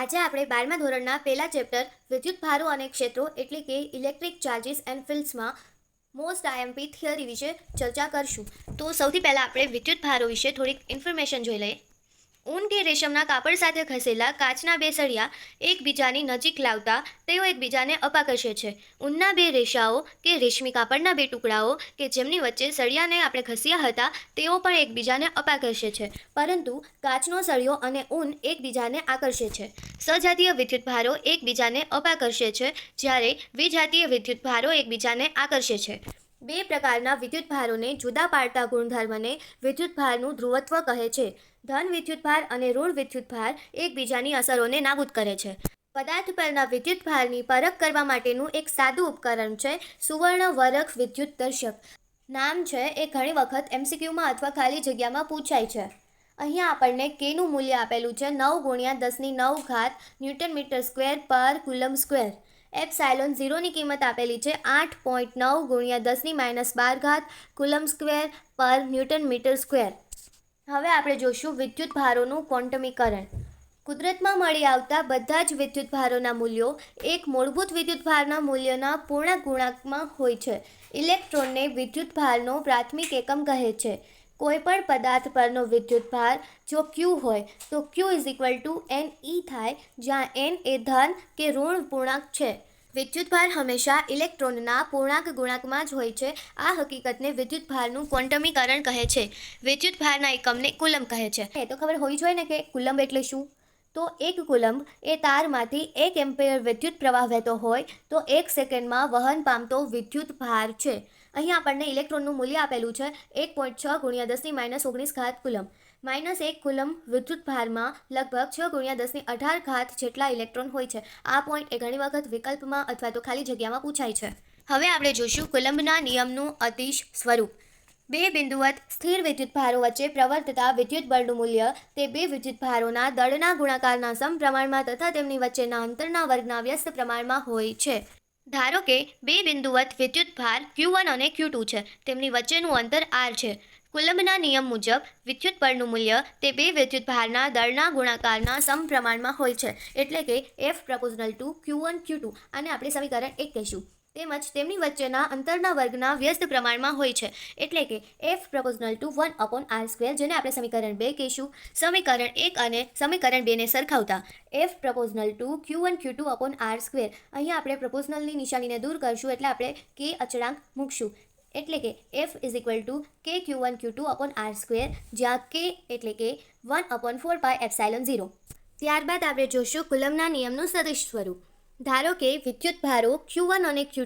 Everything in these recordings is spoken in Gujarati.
આજે આપણે બારમા ધોરણના પહેલા ચેપ્ટર, વિદ્યુત ભારો અને ક્ષેત્રો એટલે કે ઇલેક્ટ્રિક ચાર્જીસ એન્ડ ફિલ્ડ્સમાં મોસ્ટ આઈએમપી થિયરી વિશે ચર્ચા કરશું. તો સૌથી પહેલાં આપણે વિદ્યુત ભારો વિશે થોડીક ઇન્ફોર્મેશન જોઈ લઈએ. ઊન કે રેશમના કાપડ સાથે ખસેલા કાચના બે સળિયા એકબીજાની નજીક લાવતા તેઓ એકબીજાને અપાકર્ષે છે. ઊનના બે રેશાઓ કે રેશમી કાપડના બે ટુકડાઓ કે જેમની વચ્ચે સળિયાને આપણે ખસ્યા હતા, તેઓ પણ એકબીજાને અપાકર્ષે છે. પરંતુ કાચનો સળિયો અને ઊન એકબીજાને આકર્ષે છે. સજાતીય વિદ્યુત ભારો એકબીજાને અપાકર્ષે છે, જ્યારે વિજાતીય વિદ્યુત ભારો એકબીજાને આકર્ષે છે. બે પ્રકારના વિદ્યુત ભારોને જુદા પાડતા ગુણધર્મને વિદ્યુત ભારનું ધ્રુવત્વ કહે છે. ધન વિદ્યુત ભાર અને ઋણ વિદ્યુત ભાર એકબીજાની અસરોને નાબૂદ કરે છે. પદાર્થ પરના વિદ્યુત ભારની પરખ કરવા માટેનું એક સાદું ઉપકરણ છે સુવર્ણ વરખ વિદ્યુત દર્શક. નામ છે એ ઘણી વખત એમસીક્યુમાં અથવા ખાલી જગ્યામાં પૂછાય છે. અહીંયા આપણને કેનું મૂલ્ય આપેલું છે નવ ગુણ્યા દસની નવ ઘાત ન્યૂટન મીટર સ્ક્વેર પર કુલમ સ્ક્વેર. એફ સાયલોન ઝીરોની કિંમત આપેલી છે આઠ પોઈન્ટ નવ ગુણ્યા દસની માઇનસ બાર ઘાત કુલમ સ્ક્વેર પર ન્યૂટન મીટર સ્ક્વેર. હવે આપણે જોશું વિદ્યુત ભારોનું ક્વોન્ટમીકરણ. કુદરતમાં મળી આવતા બધા જ વિદ્યુત ભારોના મૂલ્યો એક મૂળભૂત વિદ્યુત ભારના મૂલ્યના પૂર્ણ ગુણાંકમાં હોય છે. ઇલેક્ટ્રોનને વિદ્યુત ભારનો પ્રાથમિક એકમ કહે છે. કોઈપણ પદાર્થ પરનો વિદ્યુત ભાર જો ક્યુ હોય, તો Q is equal to N E થાય, જ્યાં એન એ ધન કે ઋણ પૂર્ણાંક છે. વિદ્યુત ભાર હંમેશા ઇલેક્ટ્રોનના પૂર્ણાંક ગુણાંકમાં જ હોય છે. આ હકીકતને વિદ્યુત ભારનું ક્વોન્ટમીકરણ કહે છે. વિદ્યુત ભારના એકમને કુલમ કહે છે. એ તો ખબર હોવી જોઈએ ને કે કુલમ એટલે શું? તો એક કુલંબ એ તારમાંથી એક એમ્પેયર વિદ્યુત પ્રવાહ વહેતો હોય, તો એક સેકન્ડમાં વહન પામતો વિદ્યુત ભાર છે. અહીં આપણને ઇલેક્ટ્રોનનું મૂલ્ય આપેલું છે એક પોઈન્ટ છ ગુણ્યા દસની માઇનસ ઓગણીસ ઘાત કુલમ માઇનસ એક કુલમ વિદ્યુત ભારમાં લગભગ છ ગુણ્યા દસની અઢાર ઘાત જેટલા ઇલેક્ટ્રોન હોય છે. આ પોઈન્ટ એ ઘણી વખત વિકલ્પમાં અથવા તો ખાલી જગ્યામાં પૂછાય છે. હવે આપણે જોઈશું કુલંબના નિયમનું અતિશ સ્વરૂપ. બે બિંદુવત સ્થિર વિદ્યુત ભારો વચ્ચે પ્રવર્તતા વિદ્યુત બળનું મૂલ્ય તે બે વિદ્યુત ભારોના દળના ગુણાકારના સમપ્રમાણમાં તથા તેમની વચ્ચેના અંતરના વર્ગના વ્યસ્ત પ્રમાણમાં હોય છે. ધારો કે બે બિંદુવત વિદ્યુત ભાર ક્યુ વન અને ક્યુ ટુ છે, તેમની વચ્ચેનું અંતર આર છે. કુલંબના નિયમ મુજબ વિદ્યુત બળનું મૂલ્ય તે બે વિદ્યુત ભારના દળના ગુણાકારના સમપ્રમાણમાં હોય છે, એટલે કે F proportional to Q one Q two આને આપણે સમીકરણ એક કહીશું. તેમજ તેમની વચ્ચેના અંતરના વર્ગના વ્યસ્ત પ્રમાણમાં હોય છે. એટલે કે F proportional to one upon R square જેને આપણે સમીકરણ બે કહીશું. સમીકરણ એક અને સમીકરણ બેને સરખાવતા F proportional to Q one Q two upon R square અહીંયા આપણે પ્રપોઝનલની નિશાનીને દૂર કરશું એટલે આપણે કે અચળાંક મૂકશું. એટલે કે F is equal to K Q one Q two upon R square જ્યાં કે એટલે કે one upon four pi epsilon zero ત્યારબાદ આપણે જોશું કુલમના નિયમનું સદિશ સ્વરૂપ. ધારો કે વિદ્યુત ભારો ક્યુ વન અને ક્યુ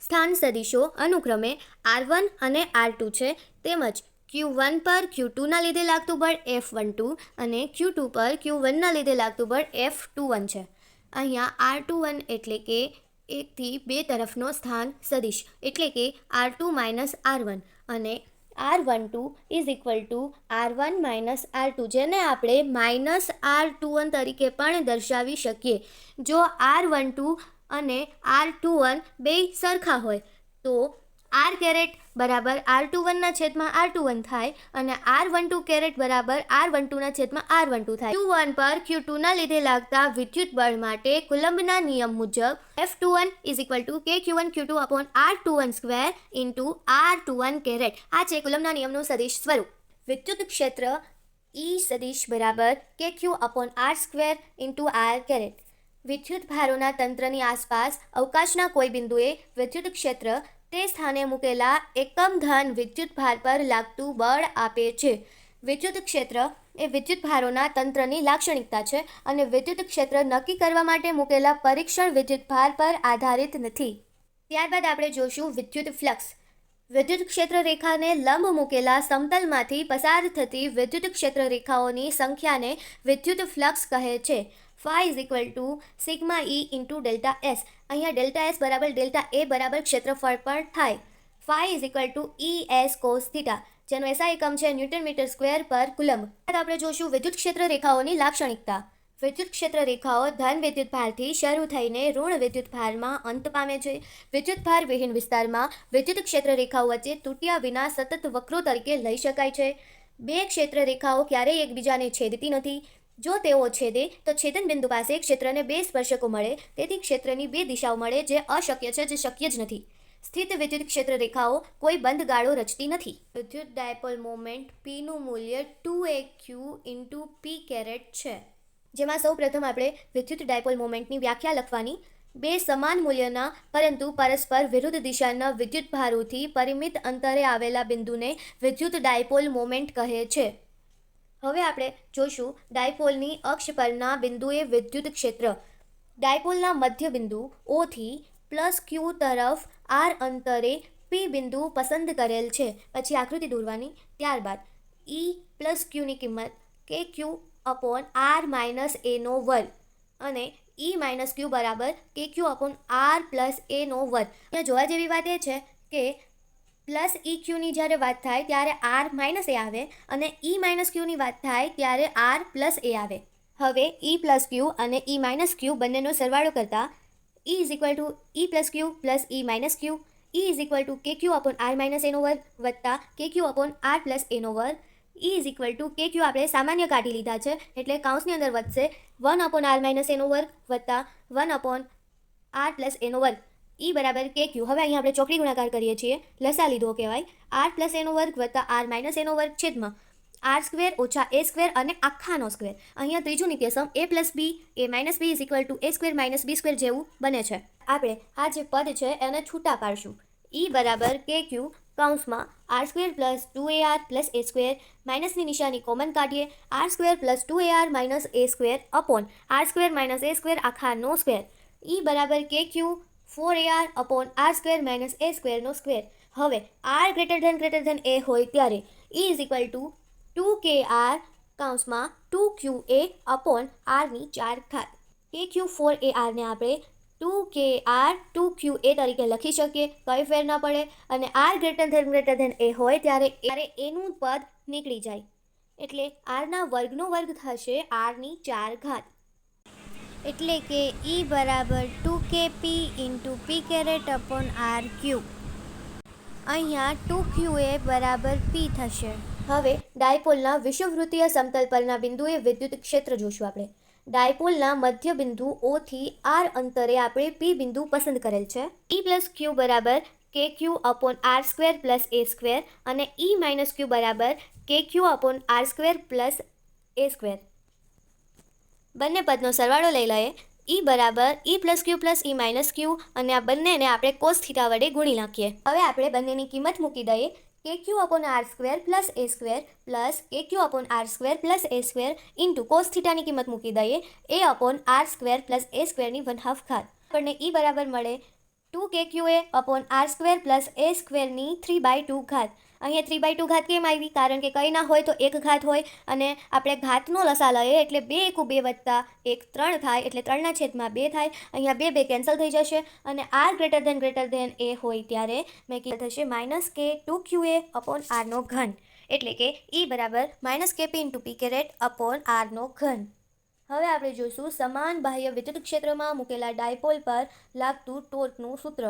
સ્થાન સદિશો અનુક્રમે આર વન અને આર ટુ છે, તેમજ ક્યુ વન પર ક્યુ લીધે લાગતું બળ એફ વન ટુ અને ક્યુ પર ક્યુ વનના લીધે લાગતું બળ એફ ટુ વન છે. અહીંયા આર ટુ વન એટલે કે એકથી બે તરફનો સ્થાન સદિશ એટલે કે R two minus R one અને R one two is equal to R one minus R two જેને આપણે માઇનસ આર ટુ વન તરીકે પણ દર્શાવી શકીએ. જો આર વન ટુ અને આર ટુ વન બે સરખા હોય, તો આર કેરેટ બરાબર આર ટુ વનના છેદમાં આર ટુ વન થાય અને આર વન ટુ કેરેટ બરાબર આર વન ટુના છેદમાં આર વન ટુ થાય. ક્યુ વન પર ક્યુ ટુના લીધે લાગતા વિદ્યુત બળ માટે કુલંબના નિયમ મુજબ F two one is equal to K Q one Q two upon R two one square into R two one caret. આ છે કુલંબના નિયમનું સદીશ સ્વરૂપ. વિદ્યુત ક્ષેત્ર ઈ સદીશ બરાબર K Q upon R square into R caret. વિદ્યુત ભારોના તંત્રની આસપાસ અવકાશના કોઈ બિંદુએ વિદ્યુત ક્ષેત્ર તે સ્થાને મૂકેલા એકમ ધન વિદ્યુત ભાર પર લાગતું બળ આપે છે. વિદ્યુત ક્ષેત્ર એ વિદ્યુત ભારોના તંત્રની લાક્ષણિકતા છે અને વિદ્યુત ક્ષેત્ર નક્કી કરવા માટે મૂકેલા પરીક્ષણ વિદ્યુત ભાર પર આધારિત નથી. ત્યારબાદ આપણે જોશું વિદ્યુત ફ્લક્સ. વિદ્યુત ક્ષેત્ર રેખાને લંબ મૂકેલા સમતલમાંથી પસાર થતી વિદ્યુત ક્ષેત્ર રેખાઓની સંખ્યાને વિદ્યુત ફ્લક્સ કહે છે. Phi is equal to sigma E into delta S અહીંયા ડેલ્ટા એસ બરાબર ડેલ્ટા એ બરાબર ક્ષેત્રફળ પણ થાય. Phi is equal to E S cos theta, જેનો એસઆઈ એકમ છે ન્યૂટન મીટર સ્ક્વેર પર કુલમ આપણે જોશું વિદ્યુત ક્ષેત્ર રેખાઓની લાક્ષણિકતા. વિદ્યુત ક્ષેત્ર રેખાઓ ધન વિદ્યુત ભારથી શરૂ થઈને ઋણ વિદ્યુત ભારમાં અંત પામે છે. વિદ્યુત ભાર વિહીન વિસ્તારમાં વિદ્યુત ક્ષેત્ર રેખાઓ વચ્ચે તૂટ્યા વિના સતત વક્રો તરીકે લઈ શકાય છે. બે ક્ષેત્ર રેખાઓ ક્યારેય એકબીજાને છેદતી નથી. જો તેઓ છેદે, તો છેદન બિંદુ પાસે ક્ષેત્રને બે સ્પર્શકો મળે. તેથી ક્ષેત્રની બે દિશાઓ મળે જે અશક્ય છે, જે શક્ય જ નથી. સ્થિત વિદ્યુત ક્ષેત્ર રેખાઓ કોઈ બંધ ગાળો રચતી નથી. વિદ્યુત ડાયપોલ મોમેન્ટ પીનું મૂલ્ય two A Q into P caret છે. જેમાં સૌ પ્રથમ આપણે વિદ્યુત ડાયપોલ મોમેન્ટની વ્યાખ્યા લખવાની. બે સમાન મૂલ્યના, પરંતુ પરસ્પર વિરુદ્ધ દિશાના વિદ્યુત ભારોથી પરિમિત અંતરે આવેલા બિંદુને વિદ્યુત ડાયપોલ મોમેન્ટ કહે છે. હવે આપણે જોઈશું ડાયપોલની અક્ષ પરના બિંદુએ વિદ્યુત ક્ષેત્ર. ડાયપોલના મધ્ય બિંદુ ઓથી પ્લસ ક્યુ તરફ આર અંતરે પી બિંદુ પસંદ કરેલ છે. પછી આકૃતિ દોરવાની ત્યારબાદ ઈ પ્લસ ક્યુની કિંમત કે ક્યુ અપોન આર માઇનસ એનો વર્ગ અને ઈ માઇનસ ક્યુ બરાબર કે ક્યુ અપોન આર પ્લસ એનો વર્ગ. અહીંયા જોવા જેવી વાત એ છે કે પ્લસ ઈ ક્યુની જ્યારે વાત થાય ત્યારે આર માઇનસ એ આવે અને ઈ માઇનસ ક્યુની વાત થાય ત્યારે આર પ્લસ એ આવે. હવે ઈ પ્લસ ક્યુ અને ઈ માઇનસ ક્યુ બંનેનો સરવાળો કરતાં E is equal to E plus Q plus E minus Q E is equal to K Q upon R minus એનો વર્ગ વત્તા કે ક્યુ અપોન આર પ્લસ એનો વર્ગ. E is equal to K Q આપણે સામાન્ય કાઢી લીધા છે એટલે કાઉન્સની અંદર વધશે વન અપોન આર માઇનસ એનો વર્ગ વત્તા વન અપોન આર પ્લસ એનો વર્ગ. ઈ બરાબર કે ક્યુ. હવે અહીંયા આપણે ચોકડી ગુણાકાર કરીએ છીએ. લસા લીધો કહેવાય. આર પ્લસ એનો વર્ગ વત્તા આર માઇનસ એનો વર્ગ છેદમાં આર સ્ક્વેર ઓછા એ સ્ક્વેર અને આખાનો સ્ક્વેર. અહીંયા ત્રીજું નિત્યસમ A plus B, A minus B is equal to A square minus B square જેવું બને છે. આપણે આ જે પદ છે એને છૂટા પાડશું. ઈ બરાબર કે ક્યુ કૌંસમાં R square plus two A R plus A square માઇનસની નિશાની કોમન કાઢીએ. R square plus two A R minus A square upon R square minus A square આખાનો square. E બરાબર K Q four A R upon R square minus A સ્ક્વેરનો square. હવે R greater than greater than A હોય ત્યારે E is equal to two K R કાઉન્સમાં two Q A upon આરની ચાર ઘાત. કે ક્યુ ફોર એ આરને આપણે two K R two Q એ તરીકે લખી શકીએ, કંઈ ફેર ન પડે. અને R greater than greater than A હોય ત્યારે ત્યારે એનું પદ નીકળી જાય. એટલે આરના વર્ગનો વર્ગ થશે આરની ચાર ઘાત. એટલે કે ઈ બરાબર two K P into P caret upon R Q અહીંયા ટુ ક્યુ એ બરાબર પી થશે. હવે, ડાયપોલના વિષુવવૃત્તીય સમતલ પરના બિંદુએ વિદ્યુત ક્ષેત્ર જોશું આપણે. ડાયપોલના મધ્ય બિંદુ ઓથી આર અંતરે આપણે પી બિંદુ પસંદ કરેલ છે. ઈ પ્લસ ક્યુ બરાબર K Q upon R square plus A square અને ઈ માઇનસ ક્યુ બરાબર K Q upon R square plus A square બંને પદનો સરવાળો લઈ લઈએ. ઈ બરાબર, E plus Q plus, E minus Q અને આ બંનેને આપણે કોસ થીટા વડે ગુણી નાખીએ. હવે આપણે બંનેની કિંમત મૂકી દઈએ. K Q upon R square plus A square plus K Q upon R square plus A square into cos થીટાની કિંમત મૂકી દઈએ. A upon R square plus A સ્ક્વેરની one half ઘાત. આપણને ઈ બરાબર મળે two K Q A upon R square plus A સ્ક્વેરની three by two ઘાત. અહીંયા થ્રી બાય ટુ ઘાત કેમ આવી? કારણ કે કંઈ ના હોય તો એક ઘાત હોય અને આપણે ઘાતનો લસા લઈએ એટલે બે એકુ બે વત્તા એક ત્રણ થાય એટલે ત્રણના છેદમાં બે થાય. અહીંયા બે બે કેન્સલ થઈ જશે અને R greater than greater than A હોય ત્યારે મેં કીધું થશે minus K two Q A upon આરનો ઘન. એટલે કે ઈ બરાબર minus K P into P caret upon આરનો ઘન. હવે આપણે જોઈશું સમાન બાહ્ય વિદ્યુત ક્ષેત્રમાં મૂકેલા ડાયપોલ પર લાગતું ટોર્કનું સૂત્ર.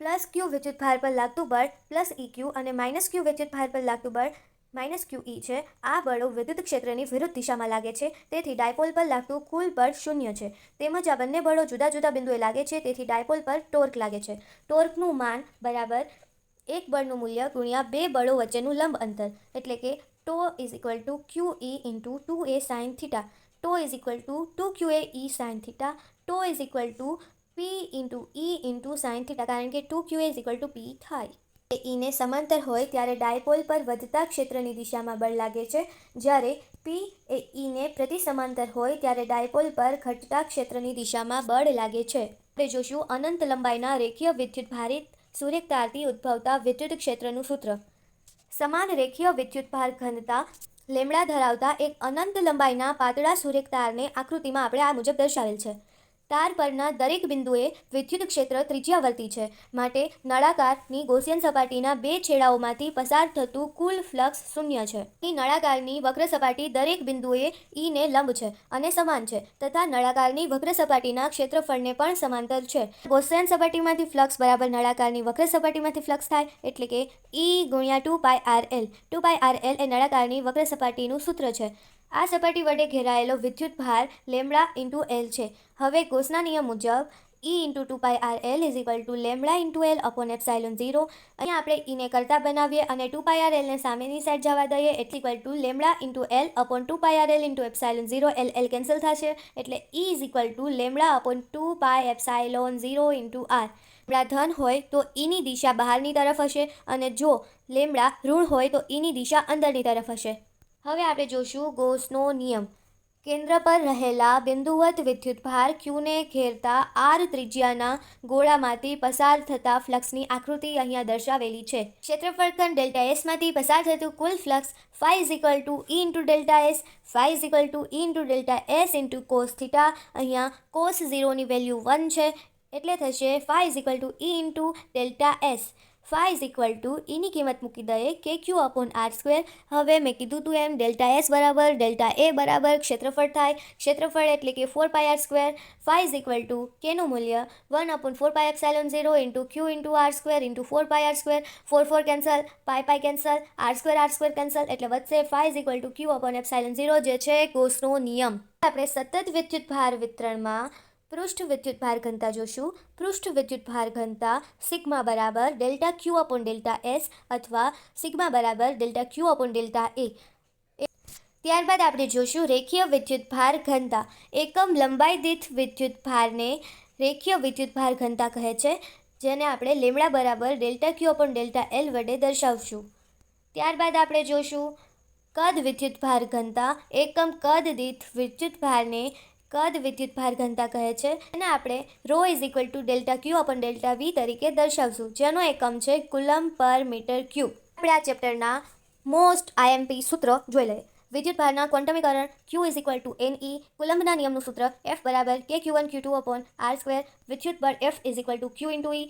પ્લસ ક્યુ વિદ્યુત ભાર પર લાગતું બળ પ્લસ ઈ ક્યુ અને માઇનસ ક્યુ વિદ્યુત ભાર પર લાગતું બળ માઇનસ ક્યુ ઈ છે. આ બળો વિદ્યુત ક્ષેત્રની વિરુદ્ધ દિશામાં લાગે છે. તેથી ડાયપોલ પર લાગતું કુલ બળ શૂન્ય છે. તેમજ આ બંને બળો જુદા જુદા બિંદુએ લાગે છે. તેથી ડાયપોલ પર ટોર્ક લાગે છે. ટોર્કનું માન બરાબર એક બળનું મૂલ્ય ગુણ્યા બે બળો વચ્ચેનું લંબ અંતર. એટલે કે tau is equal to Q E into two A sine theta. Tau is equal to two Q A E sine theta. Tau is equal to P into E into sine theta કારણ કે two Q is equal to P થાય. એ ઈને સમાંતર હોય ત્યારે ડાયપોલ પર વધતા ક્ષેત્રની દિશામાં બળ લાગે છે. જ્યારે પી એ ઈને પ્રતિ સમાંતર હોય ત્યારે ડાયપોલ પર ઘટતા ક્ષેત્રની દિશામાં બળ લાગે છે. આપણે જોશું અનંત લંબાઈના રેખીય વિદ્યુત ભારિત સૂર્યતારથી ઉદ્ભવતા વિદ્યુત ક્ષેત્રનું સૂત્ર. સમાન રેખીય વિદ્યુત ભાર ઘનતા લેમડા ધરાવતા એક અનંત લંબાઈના પાતળા સૂર્યતારને આકૃતિમાં આપણે આ મુજબ દર્શાવેલ છે. તાર પરના દરેક બિંદુએ વિદ્યુત ક્ષેત્ર ત્રિજ્યાવર્તી છે. માટે નળાકારની ગોસિયન સપાટીના બે છેડાઓમાંથી પસાર થતું કુલ ફ્લક્સ શૂન્ય છે. ಈ નળાકારની વક્ર સપાટી દરેક બિંદુએ ઈને લંબ છે અને સમાન છે તથા નળાકારની વક્ર સપાટીના ક્ષેત્રફળને પણ સમાંતર છે. ગોસિયન સપાટીમાંથી ફ્લક્સ બરાબર નળાકારની વક્ર સપાટીમાંથી ફ્લક્સ થાય એટલે કે ઈ ગુણ્યા two pi R L. Two pi R L એ નળાકારની વક્ર સપાટીનું સૂત્ર છે. આ સપાટી વડે ઘેરાયેલો વિદ્યુત ભાર લેમડા ઇન્ટુ એલ છે. હવે ગોસના નિયમ મુજબ E into two pi R L is equal to lambda into L upon epsilon zero. અહીંયા આપણે ઈને કરતા બનાવીએ અને ટુ પાય આર એલને સામેની સાઈડ જવા દઈએ એટલે equal to lambda into L upon two pi R L into epsilon zero. L L cancel થશે એટલે E is equal to lambda upon two pi epsilon zero into R. Lambda ધન હોય તો ઈની દિશા બહારની તરફ હશે અને જો લેમડા ઋણ હોય તો ઈની દિશા અંદરની તરફ હશે. હવે આપણે જોશું ગોસનો નિયમ. કેન્દ્ર પર રહેલા બિંદુવત વિદ્યુતભાર ક્યુને ઘેરતા આર ત્રિજ્યાના ગોળામાંથી પસાર થતા ફ્લક્સની આકૃતિ અહીંયા દર્શાવેલી છે. ક્ષેત્રફળ ખંડ ડેલ્ટા એસમાંથી પસાર થતું કુલ flux phi is to E into delta S phi is to E into delta S into cos theta અહીંયા કોસ ઝીરોની વેલ્યુ વન છે. એટલે થશે phi is equal to E into delta S phi is equal to એની કિંમત મૂકી દઈએ કે ક્યુ અપોન આર સ્ક્વેર. હવે મેં કીધું તું એમ, ડેલ્ટા એસ બરાબર, ડેલ્ટા એ બરાબર, ક્ષેત્રફળ થાય. ક્ષેત્રફળ એટલે કે four pi R square. Phi is equal to કેનું મૂલ્ય? One upon four pi epsilon zero into Q into R square into four pi R square. Four four cancel pi pi cancel, R square R square cancel. એટલે વધશે phi is equal to Q upon epsilon zero, જે છે કોસનો નિયમ. આપણે સતત વિદ્યુત ભાર વિતરણમાં પૃષ્ઠ વિદ્યુત ભાર ઘનતા જોશું. પૃષ્ઠ વિદ્યુત ભાર ઘનતા સિગ્મા બરાબર delta Q upon delta S અથવા સિગ્મા બરાબર delta Q upon delta A. ત્યારબાદ આપણે જોશું રેખીય વિદ્યુત ભાર ઘનતા એકમ લંબાઈ દીઠ વિદ્યુત ભારને રેખીય વિદ્યુત ભાર ઘનતા કહે છે, જેને આપણે લેમડા બરાબર delta Q upon delta L વડે દર્શાવશું. ત્યારબાદ આપણે જોશું કદ વિદ્યુત ભાર ઘનતા એકમ કદ દીઠ વિદ્યુત ભારને કદ વિદ્યુત ભાર ઘનતા કહે છે. અને આપણે rho is equal to delta Q upon delta V તરીકે દર્શાવશું, જેનો એકમ છે કુલમ પર મીટર ક્યુબ. આપણે આ ચેપ્ટરના મોસ્ટ આઈએમપી સૂત્ર જોઈ લઈએ. વિદ્યુત ભારના ક્વોન્ટમીકરણ q is equal to n e કુલંબના નિયમનું સૂત્ર એફ બરાબર k q one q two upon r square વિદ્યુત બળ f is equal to q into e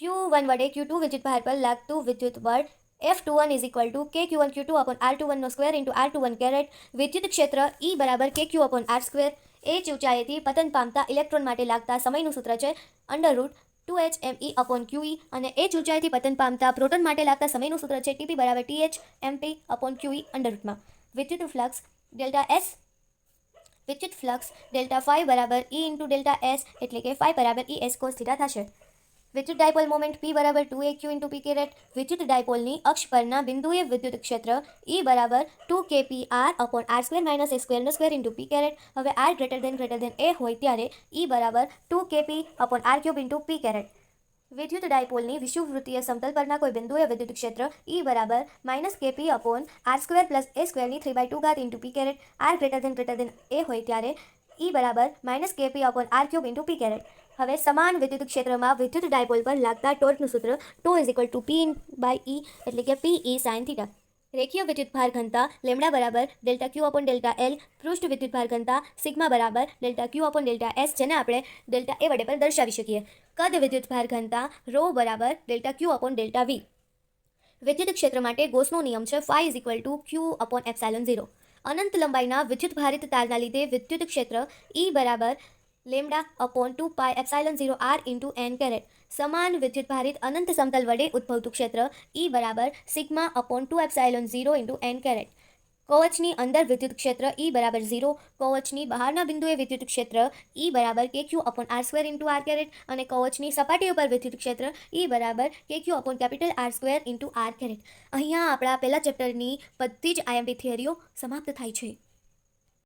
q one વડે ક્યુ ટુ વિદ્યુત ભાર પર લાગતું વિદ્યુત બળ f two one is equal to k q one q two upon r two વનનો square into r two one caret વિદ્યુત ક્ષેત્ર ઈ બરાબર k q upon r square એ જ ઊંચાઈથી પતન પામતા ઇલેક્ટ્રોન માટે લાગતા સમયનું સૂત્ર છે under root two h m e upon q e અને એ જ ઊંચાઈથી પતન પામતા પ્રોટોન માટે લાગતા સમયનું સૂત્ર છે ટીપી બરાબર t h m p upon q e e under રૂટમાં. વિદ્યુત ફ્લક્સ ડેલ્ટા એસ વિદ્યુત ફ્લક્સ ડેલ્ટા ફાઈ બરાબર ઈ ઇન્ટુ ડેલ્ટા એસ એટલે કે ફાઈ બરાબર ઈ એસ કોસ થીટા થશે. વિદ્યુત ડાયપોલ મોમેન્ટ પી બરાબર two a q into p caret વિદ્યુત ડાયપોલની અક્ષ પરના બિંદુએ વિદ્યુત ક્ષેત્ર ઈ બરાબર two k p r upon r square minus a સ્ક્વેરનો square into P caret હવે r greater than greater than a હોય ત્યારે ઈ બરાબર two k p upon r cube into p caret વિદ્યુત ડાયપોલની વિષુવવૃત્તીય સમતલ પરના કોઈ બિંદુએ વિદ્યુત ક્ષેત્ર ઈ બરાબર minus k p upon r square plus a સ્ક્વેરની three by two ઘાત into p caret r greater than greater than a હોય ત્યારે ઈ બરાબર minus k p upon r cube into p caret હવે સમાન વિદ્યુત ક્ષેત્રમાં વિદ્યુત ડાયપોલ પર લાગતા ટોર્કનું સૂત્ર tau is equal to p by e એટલે કે પી ઈ સાઇન થીટા રેખીય વિદ્યુત ભાર ઘનતા લેમડા બરાબર delta q upon delta l પૃષ્ઠ વિદ્યુત ભાર ઘનતા સિગ્મા બરાબર delta q upon delta s જેને આપણે ડેલ્ટા એ વડે પણ દર્શાવી શકીએ. કદ વિદ્યુત ભાર ઘનતા રો બરાબર delta q upon delta v વિદ્યુત ક્ષેત્ર માટે ગોસનો નિયમ છે phi is equal to q upon epsilon zero અનંત લંબાઈના વિદ્યુત ભારિત તારના લીધે વિદ્યુત ક્ષેત્ર ઈ બરાબર lambda upon two pi epsilon zero r into n caret સમાન વિદ્યુત ભારિત અનંત સમતલ વડે ઉદ્ભવતું ક્ષેત્ર ઈ બરાબર sigma upon two epsilon zero into n caret કવચની અંદર વિદ્યુત ક્ષેત્ર ઈ બરાબર ઝીરો કવચની બહારના બિંદુએ વિદ્યુત ક્ષેત્ર ઈ બરાબર k q upon r square into r caret અને કવચની સપાટી ઉપર વિદ્યુત ક્ષેત્ર ઈ બરાબર k q upon capital r square into r caret અહીંયા આપણા પહેલા ચેપ્ટરની બધી જ આઈએમપી થિયરીઓ સમાપ્ત થાય છે.